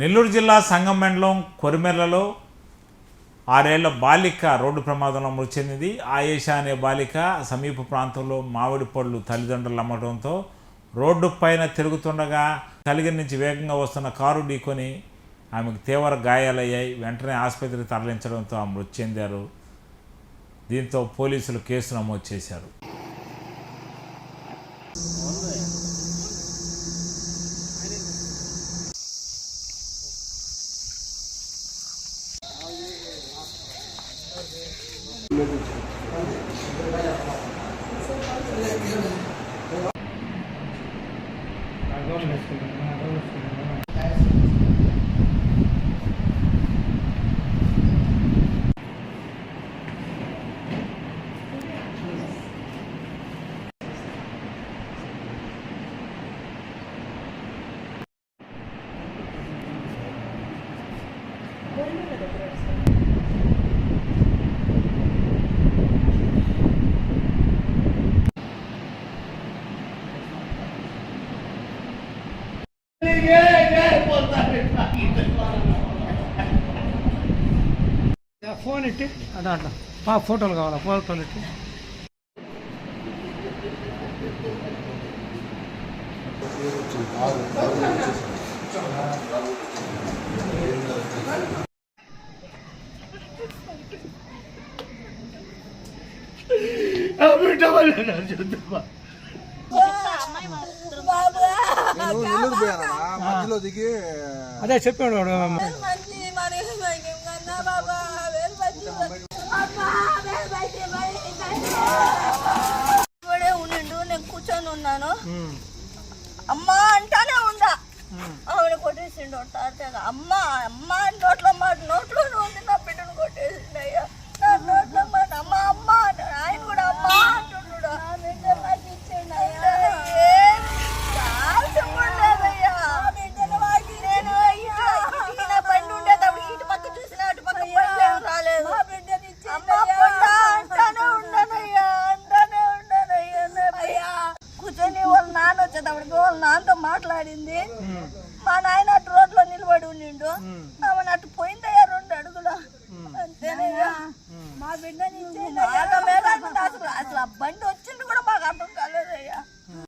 నెల్లూరు జిల్లా సంగం మండలం కొరిమెర్లలో ఆరేళ్ళ బాలిక రోడ్డు ప్రమాదంలో మృతి చెందింది. ఆయేషా అనే బాలిక సమీప ప్రాంతంలో మామిడి పళ్ళు తల్లిదండ్రులు అమ్మడంతో రోడ్డు పైన తిరుగుతుండగా కలిగిన నుంచి వేగంగా వస్తున్న కారు ఢీకొని ఆమెకు తీవ్ర గాయాలయ్యాయి. వెంటనే ఆసుపత్రికి తరలించడంతో ఆమె మృతి చెందారు. దీంతో పోలీసులు కేసు నమోదు చేశారు. Gracias. ఫోన్ ఇట్టి దాంట్లో మా ఫోటోలు కావాలా ఫోటోలు ఇట్టి నేను నెల్లూరు మంచి మరి ఇక్కడే ఉండిండు నేను కూర్చొని ఉన్నాను. అమ్మా అంటానే ఉందా ఆవిడ కొట్టేసిండు అమ్మ అమ్మ అని నోట్లో మాట నోట్లో వచ్చేటప్పటికి వాళ్ళ నాన్నతో మాట్లాడింది. మా నాయన అటు రోడ్లో నిలబడి ఉండిండు. ఆమె అటు పోయిందయ్యా రెండు అడుగులో. అంతేనయ్యా. మా బిడ్డ అసలు అసలు ఆ బండి